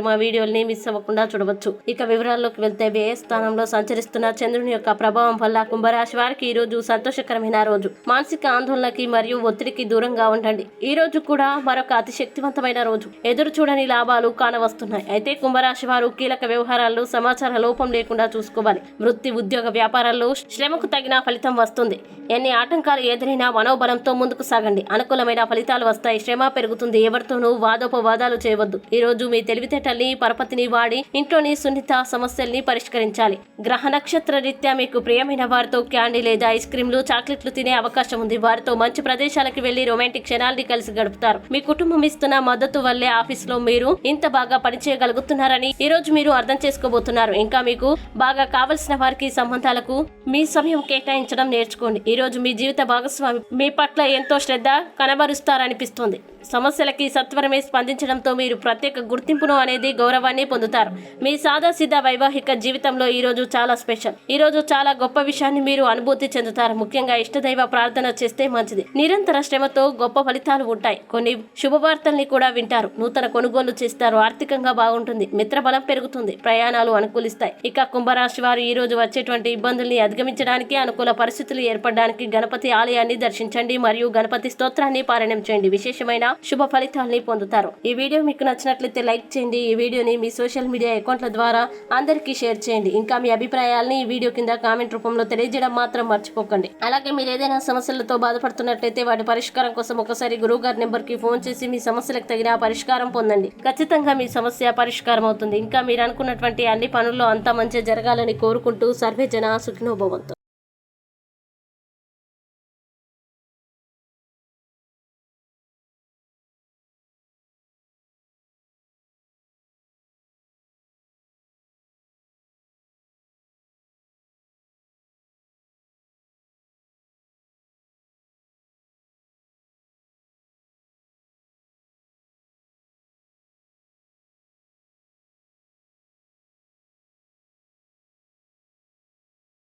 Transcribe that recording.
మా వీడియోల్ని మిస్ అవ్వకుండా చూడవచ్చు. ఇక వివరాల్లోకి వెళ్తే వ్యయ స్థానంలో సంచరిస్తున్న చంద్రుని యొక్క ప్రభావం వల్ల కుంభరాశి వారికి ఈ రోజు సంతోషకరమైన రోజు. మానసిక ఆందోళనకి మరియు ఒత్తిడికి దూరంగా ఉండండి. ఈ రోజు కూడా మరొక అతి శక్తివంతమైన రోజు. ఎదురు చూడని లాభాలు కానవస్తున్నాయి. అయితే కుంభరాశి వారు కీలక వ్యవహారాల్లో సమాచార లోపం లేకుండా చూసుకోవాలి. వృత్తి ఉద్యోగ వ్యాపారాల్లో శ్రమకు తగిన ఫలితం వస్తుంది. ఎన్ని ఆటంకాలు ఎదురైనా మనోబలంతో ముందుకు సాగండి. అనుకూలమైన ఫలితాలు వస్తాయి. శ్రమ పెరుగుతుంది. ఎవరితోనూ వాదోపవాదాలు చేయవద్దు. ఈ రోజు మీ తల్లి పరపతిని వాడి ఇంట్లోని సున్నిత సమస్యల్ని పరిష్కరించాలి. గ్రహ నక్షత్ర రీత్యా మీకు ప్రియమైన వారితో క్యాండీ లేదా ఐస్ క్రీమ్లు చాక్లెట్లు తినే అవకాశం ఉంది. వారితో మంచి ప్రదేశాలకు వెళ్ళి రొమాంటిక్ క్షణాల్ని కలిసి గడుపుతారు. మీ కుటుంబం ఇస్తున్న మద్దతు వల్లే ఆఫీస్లో మీరు ఇంత బాగా పనిచేయగలుగుతున్నారని ఈ రోజు మీరు అర్థం చేసుకోబోతున్నారు. ఇంకా మీకు బాగా కావలసిన వారికి సంబంధాలకు మీ సమయం కేటాయించడం నేర్చుకోండి. ఈ రోజు మీ జీవిత భాగస్వామి మీ పట్ల ఎంతో శ్రద్ధ కనబరుస్తారనిపిస్తుంది. సమస్యలకి సత్వరమే స్పందించడంతో మీరు ప్రత్యేక గుర్తింపును అనేది గౌరవాన్ని పొందుతారు. మీ సాదాసీదా వైవాహిక జీవితంలో ఈరోజు చాలా స్పెషల్. ఈ రోజు చాలా గొప్ప విషయాన్ని మీరు అనుభూతి చెందుతారు. ముఖ్యంగా ఇష్టదైవ ప్రార్థన చేస్తే మంచిది. నిరంతర శ్రమతో గొప్ప ఫలితాలు ఉంటాయి. కొన్ని శుభవార్తల్ని కూడా వింటారు. నూతన కొనుగోలు చేస్తారు. ఆర్థికంగా బాగుంటుంది. మిత్రబలం పెరుగుతుంది. ప్రయాణాలు అనుకూలిస్తాయి. ఇక కుంభరాశి వారు ఈ రోజు వచ్చేటువంటి ఇబ్బందుల్ని అధిగమించడానికి అనుకూల పరిస్థితులు ఏర్పడడానికి గణపతి ఆలయాన్ని దర్శించండి మరియు గణపతి స్తోత్రాన్ని పారాయణం చేయండి. విశేషమైన శుభ ఫలితాల్ని పొందుతారు. ఈ వీడియో మీకు నచ్చినట్లయితే లైక్ చేయండి. ఈ వీడియోని మీ సోషల్ మీడియా అకౌంట్ల ద్వారా అందరికీ షేర్ చేయండి. ఇంకా మీ అభిప్రాయాల్ని ఈ వీడియో కింద కామెంట్ రూపంలో తెలియజేయడం మాత్రం మర్చిపోకండి. అలాగే మీరు ఏదైనా సమస్యలతో బాధపడుతున్నట్లయితే వాటి పరిష్కారం కోసం ఒకసారి గురువు గారి నెంబర్కి ఫోన్ చేసి మీ సమస్యలకు తగిన పరిష్కారం పొందండి. ఖచ్చితంగా మీ సమస్య పరిష్కారం అవుతుంది ఇంకా మీరు అనుకున్నటువంటి అన్ని పనుల్లో అంతా మంచి జరగాలని కోరుకుంటూ సర్వే జన సుఖినోభవంతో